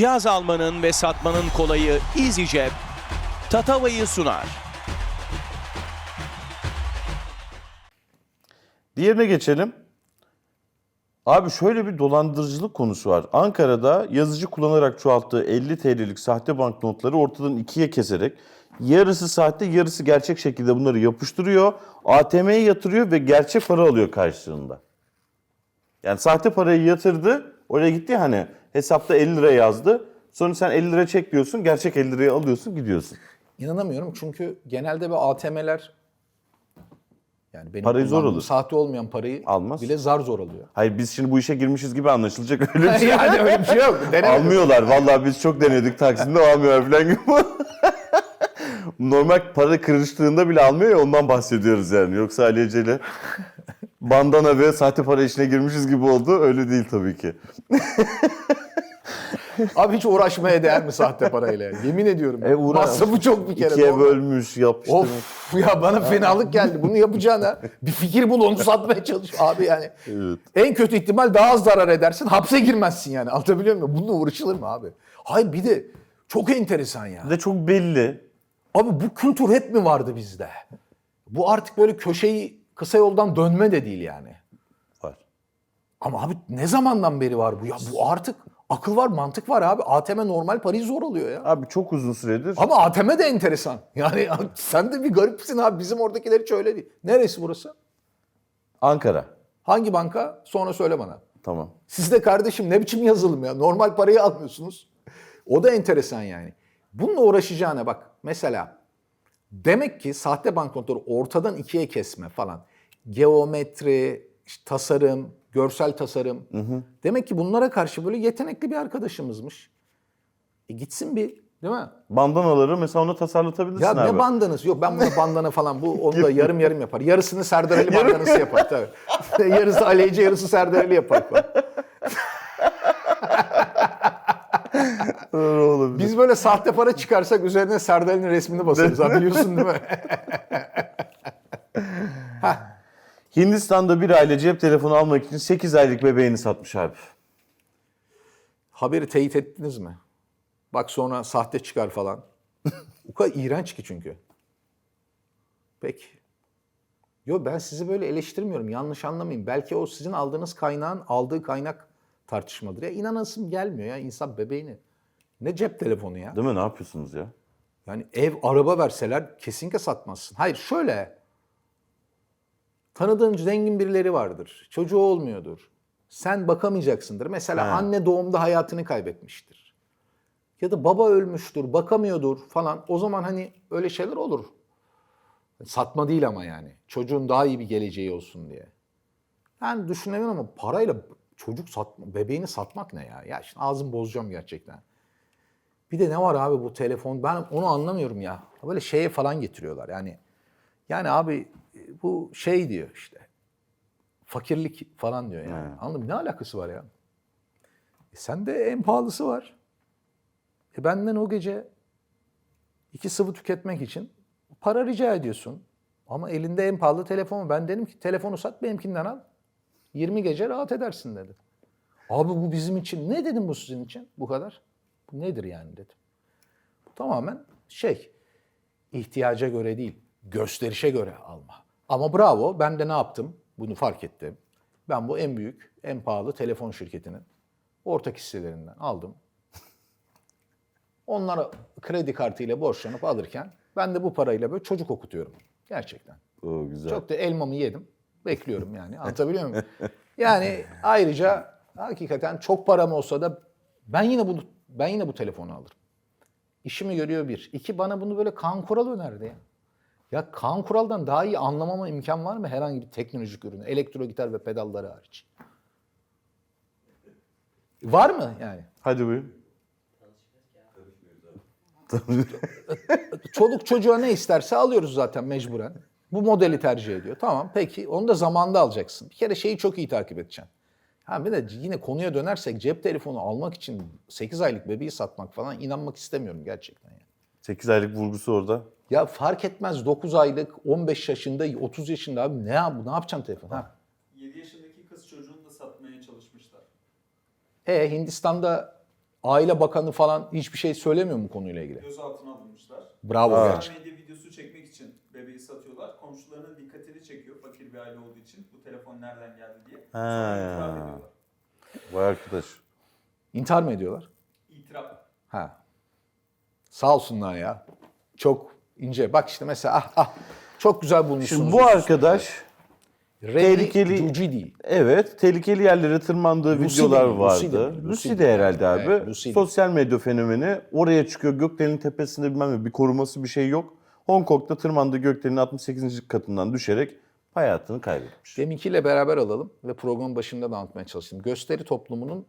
Cihaz almanın ve satmanın kolayı EasyCep, Tatava'yı sunar. Diğerine geçelim. Abi şöyle bir dolandırıcılık konusu var. Ankara'da yazıcı kullanarak çoğalttığı 50 TL'lik sahte banknotları ortadan ikiye keserek yarısı sahte yarısı gerçek şekilde bunları yapıştırıyor. ATM'ye yatırıyor ve gerçek para alıyor karşılığında. Yani sahte parayı yatırdı. Oraya gitti hani hesapta 50 lira yazdı. Sonra sen 50 lira çek diyorsun. Gerçek 50 lirayı alıyorsun gidiyorsun. İnanamıyorum çünkü genelde bu ATM'ler yani benim Parayı zor alır. Sahte olmayan parayı Almaz. bile zar zor alıyor. Hayır biz şimdi bu işe girmişiz gibi anlaşılacak öyle bir şey. yani öyle bir şey yok. Denemedim. Almıyorlar. Vallahi biz çok denedik Taksim'de almıyorlar falan gibi. Normal para kırıştığında bile almıyor ya ondan bahsediyoruz yani. Yoksa Ali Ece'yle bandana ve sahte para işine girmişiz gibi oldu. Öyle değil tabii ki. Abi hiç uğraşmaya değer mi sahte parayla? Yemin ediyorum. E, uğra- Masrafı çok bir kere. İkiye doğru. bölmüş, yapıştırmış. Of ya bana fenalık geldi. Bunu yapacağına bir fikir bul onu satmaya çalış. Abi yani Evet. en kötü ihtimal daha az zarar edersin. Hapse girmezsin yani. Anlatabiliyor muyum? Bununla uğraşılır mı abi? Hayır bir de çok enteresan ya. Bir de çok belli. Abi bu kültür hep mi vardı bizde? Bu artık böyle köşeyi kısa yoldan dönme de değil yani. Var. Ama abi ne zamandan beri var bu ya? Bu artık akıl var, mantık var abi. ATM normal parayı zor alıyor ya. Abi çok uzun süredir. Ama ATM de enteresan. Yani sen de bir garipsin abi. Bizim oradakiler hiç öyle değil. Neresi burası? Ankara. Hangi banka? Sonra söyle bana. Tamam. Siz de kardeşim ne biçim yazılım ya? Normal parayı almıyorsunuz. O da enteresan yani. Bununla uğraşacağına bak. Mesela demek ki sahte banknotları ortadan ikiye kesme falan. Geometri, işte tasarım, görsel tasarım. Demek ki bunlara karşı böyle yetenekli bir arkadaşımızmış. E gitsin bir değil mi? Bandanaları mesela ona tasarlatabilirsin Ya abi. ne bandanası? Yok ben buna bandana falan bu onu da yarım yarım yapar. Yarısını Serdar Ali bandanası yapar tabii. yarısı Ali Ece, yarısı Serdar Ali yapar falan. Biz böyle sahte para çıkarsak üzerine Serdar Ali'nin resmini basarız biliyorsun değil mi? Hindistan'da bir aile cep telefonu almak için 8 aylık bebeğini satmış abi. Haberi teyit ettiniz mi? Bak sonra sahte çıkar falan. o kadar iğrenç ki çünkü. Peki. Yo ben sizi böyle eleştirmiyorum. Yanlış anlamayın. Belki o sizin aldığınız kaynağın aldığı kaynak tartışmadır. Ya inanasım gelmiyor ya insan bebeğini. Ne cep telefonu ya? Değil mi? Ne yapıyorsunuz ya? Yani ev, araba verseler kesinlikle satmazsın. Hayır şöyle. Tanıdığın zengin birileri vardır. Çocuğu olmuyordur. Sen bakamayacaksındır. Mesela He. anne doğumda hayatını kaybetmiştir. Ya da baba ölmüştür, bakamıyordur falan. O zaman hani öyle şeyler olur. Satma değil ama yani. Çocuğun daha iyi bir geleceği olsun diye. Yani düşünemiyorum ama parayla çocuk satma, bebeğini satmak ne ya? Ya şimdi ağzımı bozacağım gerçekten. Bir de ne var abi bu telefon? Ben onu anlamıyorum ya. Böyle şeye falan getiriyorlar. Yani yani abi bu şey diyor işte. Fakirlik falan diyor yani. Anladın mı? Ne alakası var ya? E sende en pahalısı var. E benden o gece iki sıvı tüketmek için para rica ediyorsun. Ama elinde en pahalı telefon. Ben dedim ki telefonu sat benimkinden al. 20 gece rahat edersin dedi. Abi bu bizim için. Ne dedim bu sizin için? Bu kadar. Bu nedir yani dedim. Bu tamamen şey ihtiyaca göre değil, gösterişe göre alma. Ama bravo ben de ne yaptım? Bunu fark ettim. Ben bu en büyük, en pahalı telefon şirketinin ortak hisselerinden aldım. Onlara kredi kartıyla borçlanıp alırken ben de bu parayla böyle çocuk okutuyorum. Gerçekten. O güzel. Çok da elmamı yedim. Bekliyorum yani. Anlatabiliyor muyum? Yani ayrıca hakikaten çok param olsa da ben yine bunu ben yine bu telefonu alırım. İşimi görüyor bir. İki bana bunu böyle Kaan Kural önerdi ya. Ya Kaan Kural'dan daha iyi anlamama imkan var mı herhangi bir teknolojik ürünü? Elektro gitar ve pedalları hariç. Var mı yani? Hadi buyurun. Çoluk çocuğa ne isterse alıyoruz zaten mecburen. Bu modeli tercih ediyor. Tamam peki onu da zamanda alacaksın. Bir kere şeyi çok iyi takip edeceksin. Ha bir de yine konuya dönersek cep telefonu almak için 8 aylık bebeği satmak falan inanmak istemiyorum gerçekten. Yani. 8 aylık vurgusu orada. Ya fark etmez 9 aylık, 15 yaşında, 30 yaşında abi ne yap ne yapacaksın telefon? Ha. 7 yaşındaki kız çocuğunu da satmaya çalışmışlar. E Hindistan'da Aile Bakanı falan hiçbir şey söylemiyor mu konuyla ilgili? Gözaltına alınmışlar. Bravo Aa. gerçekten. Medya videosu çekmek için bebeği satıyorlar. Komşularının dikkatini çekiyor fakir bir aile olduğu için. Bu telefon nereden geldi diye. Sonra itiraf ediyorlar. Vay arkadaş. İntihar mı ediyorlar? İtiraf. Ha. Sağ olsunlar ya. Çok ince. Bak işte mesela ah ah. Çok güzel bulmuşsunuz. Şimdi bu arkadaş tehlikeli- Cucidi. evet tehlikeli yerlere tırmandığı Lucy'di videolar vardı. Lucy'di mi? Lucy'di Lucy'di. herhalde abi. Evet. Sosyal medya fenomeni oraya çıkıyor gökdelenin tepesinde bilmem ne bir koruması bir şey yok. Hong Kong'da tırmandığı gökdelenin 68. katından düşerek hayatını kaybetmiş. Deminkiyle beraber alalım ve programın başında da anlatmaya çalıştım. Gösteri toplumunun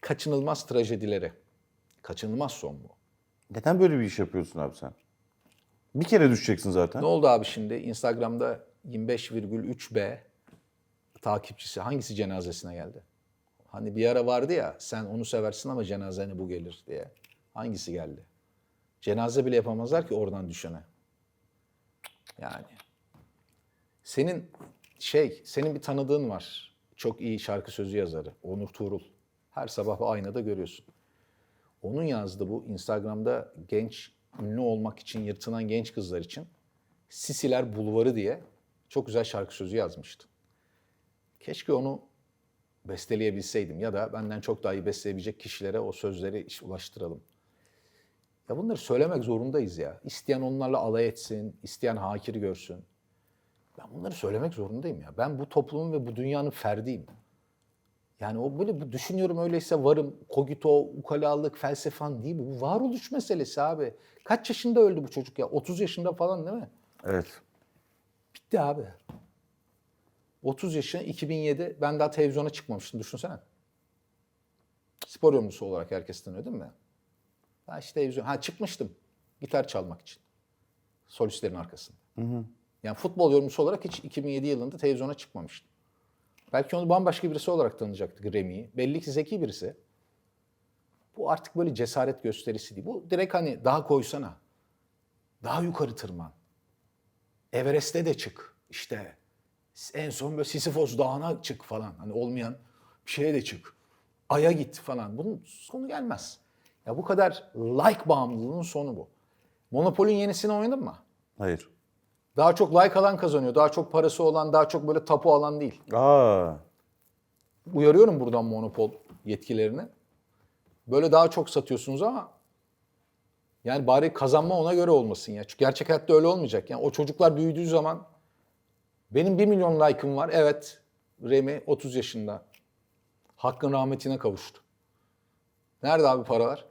kaçınılmaz trajedileri. Kaçınılmaz son bu. Neden böyle bir iş yapıyorsun abi sen? Bir kere düşeceksin zaten. Ne oldu abi şimdi? Instagram'da 25,3B takipçisi hangisi cenazesine geldi? Hani bir ara vardı ya sen onu seversin ama cenazene bu gelir diye. Hangisi geldi? Cenaze bile yapamazlar ki oradan düşene. Yani. Senin şey, senin bir tanıdığın var. Çok iyi şarkı sözü yazarı. Onur Tuğrul. Her sabah aynada görüyorsun. Onun yazdığı bu Instagram'da genç, ünlü olmak için yırtınan genç kızlar için Sisiler Bulvarı diye çok güzel şarkı sözü yazmıştı. Keşke onu besteleyebilseydim ya da benden çok daha iyi besteleyebilecek kişilere o sözleri ulaştıralım. Ya bunları söylemek zorundayız ya. İsteyen onlarla alay etsin, isteyen hakir görsün. Ben bunları söylemek zorundayım ya. Ben bu toplumun ve bu dünyanın ferdiyim. Yani o böyle bu düşünüyorum öyleyse varım, kogito, ukalalık, felsefan değil bu. Bu varoluş meselesi abi. Kaç yaşında öldü bu çocuk ya? 30 yaşında falan değil mi? Evet. Bitti abi. 30 yaşında 2007 ben daha televizyona çıkmamıştım düşünsene. Spor yorumcusu olarak herkes tanıyor değil mi? Ben işte televizyon, ha çıkmıştım gitar çalmak için. Solistlerin arkasında. Yani futbol yorumcusu olarak hiç 2007 yılında televizyona çıkmamıştım. Belki onu bambaşka birisi olarak tanıyacaktık Remy'yi. Belli ki zeki birisi. Bu artık böyle cesaret gösterisi değil. Bu direkt hani daha koysana. Daha yukarı tırman. Everest'e de çık. İşte en son böyle Sisyphos Dağı'na çık falan. Hani olmayan bir şeye de çık. Ay'a git falan. Bunun sonu gelmez. Ya bu kadar like bağımlılığının sonu bu. Monopol'ün yenisini oynadın mı? Hayır. Daha çok like alan kazanıyor. Daha çok parası olan, daha çok böyle tapu alan değil. Aa. Uyarıyorum buradan monopol yetkilerini. Böyle daha çok satıyorsunuz ama yani bari kazanma ona göre olmasın ya. Çünkü gerçek hayatta öyle olmayacak. Yani o çocuklar büyüdüğü zaman benim 1 milyon like'ım var. Evet Remi 30 yaşında. Hakkın rahmetine kavuştu. Nerede abi paralar?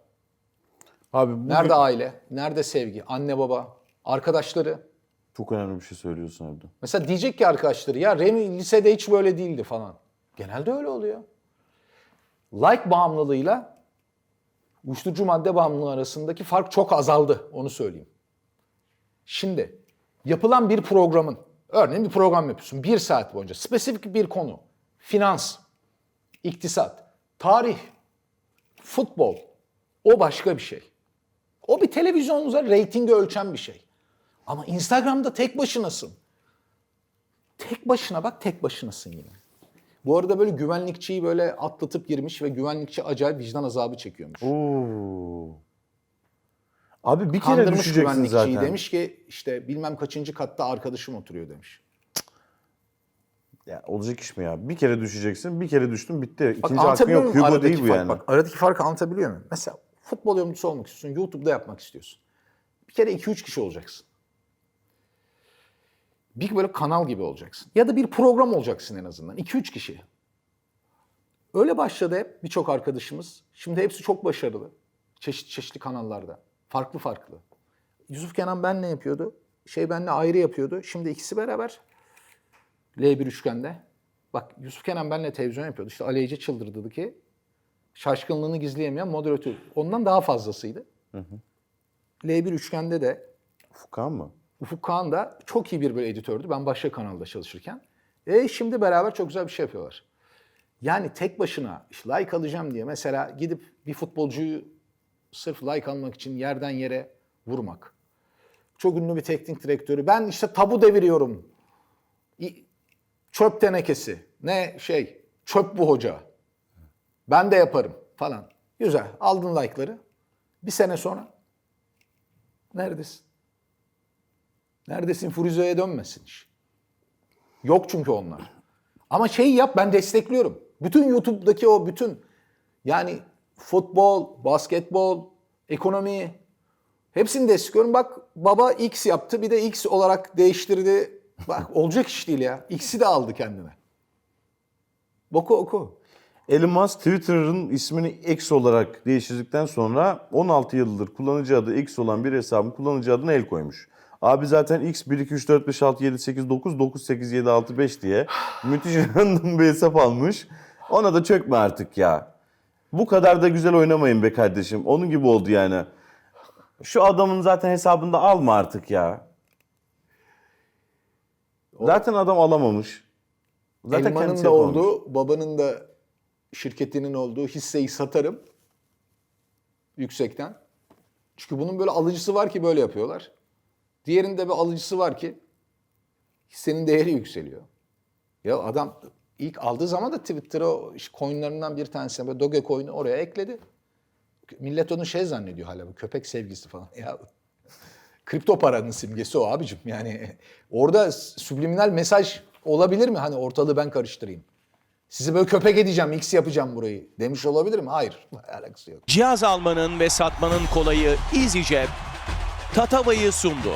Abi bu Nerede aile? Nerede sevgi? Anne baba? Arkadaşları? Çok önemli bir şey söylüyorsun abi. Mesela diyecek ki arkadaşları ya Remi lisede hiç böyle değildi falan. Genelde öyle oluyor. Like bağımlılığıyla uyuşturucu madde bağımlılığı arasındaki fark çok azaldı onu söyleyeyim. Şimdi yapılan bir programın, örneğin bir program yapıyorsun bir saat boyunca spesifik bir konu, finans, iktisat, tarih, futbol o başka bir şey. O bir televizyonda reytingi ölçen bir şey. Ama Instagram'da tek başınasın. Tek başına bak tek başınasın yine. Bu arada böyle güvenlikçiyi böyle atlatıp girmiş ve güvenlikçi acayip vicdan azabı çekiyormuş. Oo. Abi bir kere Kandırmış düşeceksin güvenlikçiyi zaten. demiş ki işte bilmem kaçıncı katta arkadaşım oturuyor demiş. Ya, olacak iş mi ya? Bir kere düşeceksin, bir kere düştün bitti. Bak İkinci hakkın anlatabiliyor yok. muyum Hugo aradaki değil bu fark? yani. Bak aradaki farkı anlatabiliyor muyum? Mesela futbol yorumcusu olmak istiyorsun, YouTube'da yapmak istiyorsun. Bir kere 2-3 kişi olacaksın. Bir böyle kanal gibi olacaksın. Ya da bir program olacaksın en azından. 2-3 kişi. Öyle başladı hep birçok arkadaşımız. Şimdi hepsi çok başarılı. Çeşit çeşitli kanallarda. Farklı farklı. Yusuf Kenan benle yapıyordu. Şey benle ayrı yapıyordu. Şimdi ikisi beraber L1 üçgende. Bak Yusuf Kenan benle televizyon yapıyordu. İşte Ali Ece çıldırdı ki şaşkınlığını gizleyemeyen moderatör. Ondan daha fazlasıydı. L1 üçgende de Fukan mı? Ufuk Kağan da çok iyi bir böyle editördü. Ben başka kanalda çalışırken. E şimdi beraber çok güzel bir şey yapıyorlar. Yani tek başına işte like alacağım diye mesela gidip bir futbolcuyu sırf like almak için yerden yere vurmak. Çok ünlü bir teknik direktörü. Ben işte tabu deviriyorum. Çöp tenekesi. Ne şey? Çöp bu hoca. Ben de yaparım falan. Güzel. Aldın like'ları. Bir sene sonra neredesin? Neredesin? Furuzo'ya dönmesin iş. Yok çünkü onlar. Ama şey yap ben destekliyorum. Bütün YouTube'daki o bütün yani futbol, basketbol, ekonomi hepsini destekliyorum. Bak baba X yaptı bir de X olarak değiştirdi. Bak olacak iş değil ya. X'i de aldı kendine. Oku oku. Elon Musk Twitter'ın ismini X olarak değiştirdikten sonra 16 yıldır kullanıcı adı X olan bir hesabın kullanıcı adına el koymuş. Abi zaten X 1 2 3 4 5 6 7 8 9 9 8 7 6 5 diye müthiş random bir hesap almış. Ona da çökme artık ya. Bu kadar da güzel oynamayın be kardeşim. Onun gibi oldu yani. Şu adamın zaten hesabında alma artık ya. Zaten adam alamamış. Zaten Elmanın da yapamamış. olduğu, babanın da şirketinin olduğu hisseyi satarım yüksekten. Çünkü bunun böyle alıcısı var ki böyle yapıyorlar. Diğerinde bir alıcısı var ki hissenin değeri yükseliyor. Ya adam ilk aldığı zaman da Twitter'a coinlarından bir tanesine böyle Dogecoin'i oraya ekledi. Millet onu şey zannediyor hala bu köpek sevgisi falan. Ya kripto paranın simgesi o abicim. Yani orada subliminal mesaj olabilir mi? Hani ortalığı ben karıştırayım. Sizi böyle köpek edeceğim, X yapacağım burayı demiş olabilir mi? Hayır. Alakası yok. Cihaz almanın ve satmanın kolayı EasyCep Tatava'yı sundu.